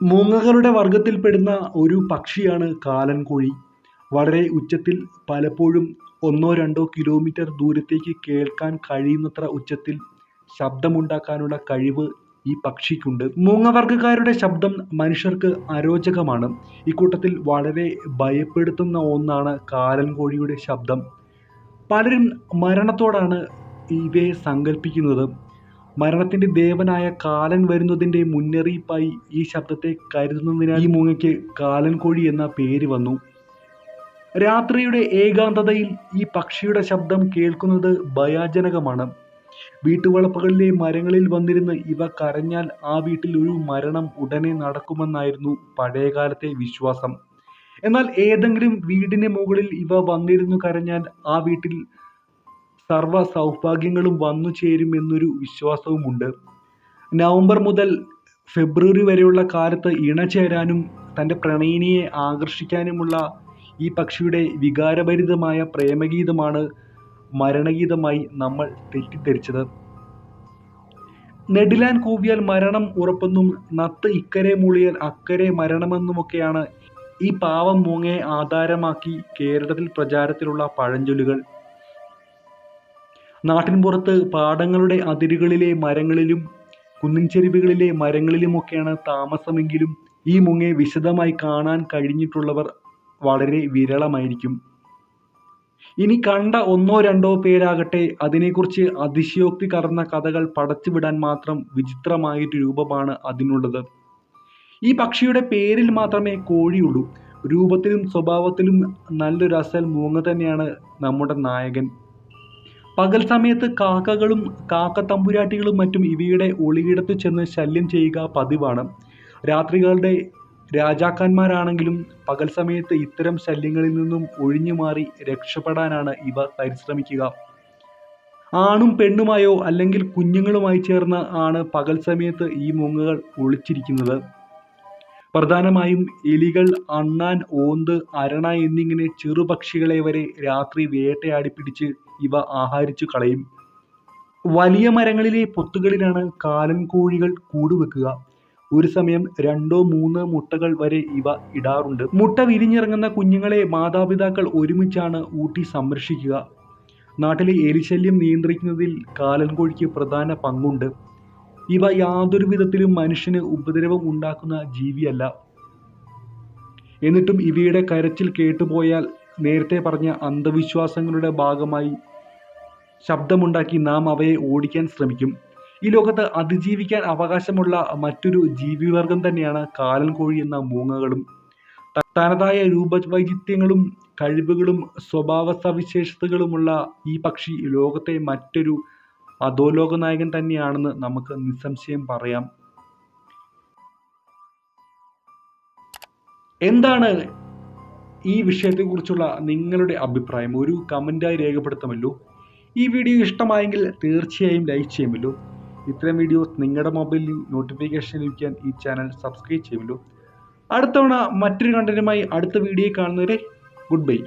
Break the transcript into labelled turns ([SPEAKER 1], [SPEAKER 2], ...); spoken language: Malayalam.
[SPEAKER 1] മൂങ്ങകളുടെ വർഗത്തിൽപ്പെടുന്ന ഒരു പക്ഷിയാണ് കാലൻകോഴി. വളരെ ഉച്ചത്തിൽ പലപ്പോഴും ഒന്നോ രണ്ടോ കിലോമീറ്റർ ദൂരത്തേക്ക് കേൾക്കാൻ കഴിയുന്നത്ര ഉച്ചത്തിൽ ശബ്ദമുണ്ടാക്കാനുള്ള കഴിവ് ഈ പക്ഷിക്കുണ്ട്. മൂങ്ങവർഗക്കാരുടെ ശബ്ദം മനുഷ്യർക്ക് അരോചകമാണ്. ഇക്കൂട്ടത്തിൽ വളരെ ഭയപ്പെടുത്തുന്ന ഒന്നാണ് കാലൻകോഴിയുടെ ശബ്ദം. പലരും മരണത്തോടാണ് ഇവയെ സങ്കൽപ്പിക്കുന്നത്. മരണത്തിന്റെ ദേവനായ കാലൻ വരുന്നതിന്റെ മുന്നറിയിപ്പായി ഈ ശബ്ദത്തെ കരുതുന്നതിനാൽ ഈ മൂങ്ങയ്ക്ക് കാലൻകോഴി എന്ന പേര് വന്നു. രാത്രിയുടെ ഏകാന്തതയിൽ ഈ പക്ഷിയുടെ ശബ്ദം കേൾക്കുന്നത് ഭയാജനകമാണ് വീട്ടുവളപ്പുകളിലെ മരങ്ങളിൽ വന്നിരുന്ന് ഇവ കരഞ്ഞാൽ ആ വീട്ടിൽ ഒരു മരണം ഉടനെ നടക്കുമെന്നായിരുന്നു പഴയകാലത്തെ വിശ്വാസം. എന്നാൽ ഏതെങ്കിലും വീടിന് മുകളിൽ ഇവ വന്നിരുന്നു കരഞ്ഞാൽ ആ വീട്ടിൽ സർവസൗഭാഗ്യങ്ങളും വന്നു എന്നൊരു വിശ്വാസവുമുണ്ട്. നവംബർ മുതൽ ഫെബ്രുവരി വരെയുള്ള കാലത്ത് ഇണചേരാനും തന്റെ പ്രണയിനിയെ ആകർഷിക്കാനുമുള്ള ഈ പക്ഷിയുടെ വികാരഭരിതമായ പ്രേമഗീതമാണ് മരണഗീതമായി നമ്മൾ തെറ്റിദ്ധരിച്ചത്. നെഡിലാൻ കൂവിയാൽ മരണം ഉറപ്പെന്നും നത്ത് ഇക്കരെ മൂളിയാൽ അക്കരെ മരണമെന്നുമൊക്കെയാണ് ഈ പാവം മൂങ്ങയെ ആധാരമാക്കി കേരളത്തിൽ പ്രചാരത്തിലുള്ള പഴഞ്ചൊല്ലുകൾ. നാട്ടിൻപുറത്ത് പാടങ്ങളുടെ അതിരുകളിലെ മരങ്ങളിലും കുന്നിൻചരിവുകളിലെ മരങ്ങളിലുമൊക്കെയാണ് താമസമെങ്കിലും ഈ മുങ്ങയെ വിശദമായി കാണാൻ കഴിഞ്ഞിട്ടുള്ളവർ വളരെ വിരളമായിരിക്കും. ഇനി കണ്ട ഒന്നോ രണ്ടോ പേരാകട്ടെ അതിനെക്കുറിച്ച് അതിശയോക്തി കടന്ന കഥകൾ പടച്ചുവിടാൻ മാത്രം വിചിത്രമായിട്ട് രൂപമാണ് അതിനുള്ളത്. ഈ പക്ഷിയുടെ പേരിൽ മാത്രമേ കോഴിയുള്ളൂ. രൂപത്തിലും സ്വഭാവത്തിലും നല്ലൊരു അസൽ മൂങ്ങ തന്നെയാണ് നമ്മുടെ നായകൻ. പകൽ സമയത്ത് കാക്കകളും കാക്കത്തമ്പുരാട്ടികളും മറ്റും ഇവയുടെ ഒളിയിടത്ത് ചെന്ന് ശല്യം ചെയ്യുക പതിവാണ്. രാത്രികളുടെ രാജാക്കന്മാരാണെങ്കിലും പകൽ സമയത്ത് ഇത്തരം ശല്യങ്ങളിൽ നിന്നും ഒഴിഞ്ഞു മാറി രക്ഷപ്പെടാനാണ് ഇവ പരിശ്രമിക്കുക. ആണും പെണ്ണുമായോ അല്ലെങ്കിൽ കുഞ്ഞുങ്ങളുമായി ചേർന്ന് ആണ് പകൽ സമയത്ത് ഈ മൂങ്ങകൾ ഒളിച്ചിരിക്കുന്നത്. പ്രധാനമായും എലികൾ, അണ്ണാൻ, ഓന്ത്, അരണ എന്നിങ്ങനെ ചെറുപക്ഷികളെ വരെ രാത്രി വേട്ടയാടി പിടിച്ച് ഇവ ആഹരിച്ചു കളയും. വലിയ മരങ്ങളിലെ പൊത്തുകളിലാണ് കാലൻ കോഴികൾ കൂടുവെക്കുക. ഒരു സമയം രണ്ടോ മൂന്നോ മുട്ടകൾ വരെ ഇവ ഇടാറുണ്ട്. മുട്ട വിരിഞ്ഞിറങ്ങുന്ന കുഞ്ഞുങ്ങളെ മാതാപിതാക്കൾ ഒരുമിച്ചാണ് ഊട്ടി സംരക്ഷിക്കുക. നാട്ടിലെ എലിശല്യം നിയന്ത്രിക്കുന്നതിൽ കാലൻ കോഴിക്ക് പ്രധാന പങ്കുണ്ട്. ഇവ യാതൊരു വിധത്തിലും മനുഷ്യന് ഉപദ്രവം ഉണ്ടാക്കുന്ന ജീവിയല്ല. എന്നിട്ടും ഇവയുടെ കരച്ചിൽ കേട്ടുപോയാൽ നേരത്തെ പറഞ്ഞ അന്ധവിശ്വാസങ്ങളുടെ ഭാഗമായി ശബ്ദമുണ്ടാക്കി നാം അവയെ ഓടിക്കാൻ ശ്രമിക്കും. ഈ ലോകത്ത് അതിജീവിക്കാൻ അവകാശമുള്ള മറ്റൊരു ജീവിവർഗം തന്നെയാണ് കാലൻകോഴി എന്ന മൂങ്ങകളും. തനതായ രൂപവൈചിത്യങ്ങളും കഴിവുകളും സ്വഭാവ സവിശേഷതകളുമുള്ള ഈ പക്ഷി ലോകത്തെ മറ്റൊരു അധോലോക നായകൻ തന്നെയാണെന്ന് നമുക്ക് നിസ്സംശയം പറയാം. എന്താണ് ഈ വിഷയത്തെക്കുറിച്ചുള്ള നിങ്ങളുടെ അഭിപ്രായം? ഒരു കമന്റായി രേഖപ്പെടുത്തുമല്ലോ. ഈ വീഡിയോ ഇഷ്ടമായെങ്കിൽ തീർച്ചയായും ലൈക്ക് ചെയ്യുമല്ലോ. ഇത്തരം വീഡിയോസ് നിങ്ങളുടെ മൊബൈലിൽ നോട്ടിഫിക്കേഷൻ ലഭിക്കാൻ ഈ ചാനൽ സബ്സ്ക്രൈബ് ചെയ്യുമല്ലോ. അടുത്തവണ മറ്റൊരു കണ്ടന്റുമായി അടുത്ത വീഡിയോ കാണുന്നവരെ ഗുഡ് ബൈ.